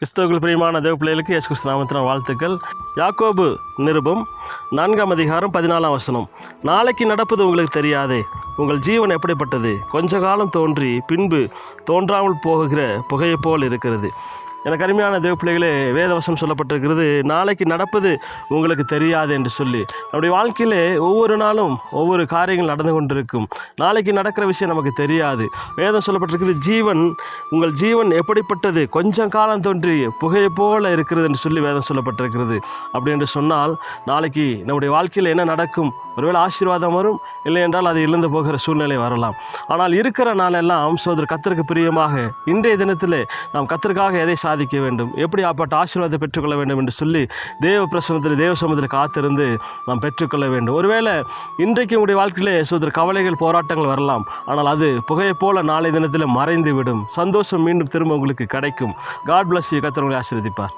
கிறிஸ்தவர்கள் பிரியமான தேவ பிள்ளைகளுக்கு இயேசு கிறிஸ்து நாமத்தின வாழ்த்துக்கள். யாக்கோபு நிருபம் நான்காம் அதிகாரம் பதினாலாம் வசனம். நாளைக்கு நடப்பது உங்களுக்கு தெரியாதே உங்கள் ஜீவன் எப்படிப்பட்டது? கொஞ்ச காலம் தோன்றி பின்பு தோன்றாமல் போகிற புகையைப் போல் இருக்கிறது. எனக்கு அருமையான தேவப்பிள்ளைகளே வேதவசம் சொல்லப்பட்டிருக்கிறது. நாளைக்கு நடப்பது உங்களுக்கு தெரியாது என்று சொல்லி. நம்முடைய வாழ்க்கையிலே ஒவ்வொரு நாளும் ஒவ்வொரு காரியங்கள் நடந்து கொண்டிருக்கும். நாளைக்கு நடக்கிற விஷயம் நமக்கு தெரியாது. வேதம் சொல்லப்பட்டிருக்கிறது ஜீவன் உங்கள் ஜீவன் எப்படிப்பட்டது? கொஞ்சம் காலம் தோன்றி புகையை போல இருக்கிறது என்று சொல்லி வேதம் சொல்லப்பட்டிருக்கிறது. அப்படி என்று சொன்னால் நாளைக்கு நம்முடைய வாழ்க்கையில் என்ன நடக்கும்? ஒருவேளை ஆசீர்வாதம் வரும் இல்லை என்றால் அது இழந்து போகிற சூழ்நிலை வரலாம். ஆனால் இருக்கிற நாளெல்லாம் சோதர் கத்திற்கு பிரியமாக இன்றைய தினத்தில் நாம் கத்திற்காக எதை சாதிக்க வேண்டும். எப்படி அப்பட்ட ஆசீர்வாதத்தை பெற்றுக்கொள்ள வேண்டும் என்று சொல்லி தேவ பிரசனத்தில் தேவ சமுதிர காத்திருந்து நாம் பெற்றுக்கொள்ள வேண்டும். ஒருவேளை இன்றைக்கு உங்களுடைய வாழ்க்கையிலே சோதர கவலைகள் போராட்டங்கள் வரலாம். ஆனால் அது புகையை போல நாளை தினத்தில் மறைந்து விடும் சந்தோஷம் மீண்டும் திரும்ப உங்களுக்கு கிடைக்கும். காட் பிளஸ் யூ ஆசீர்வதிப்பார்.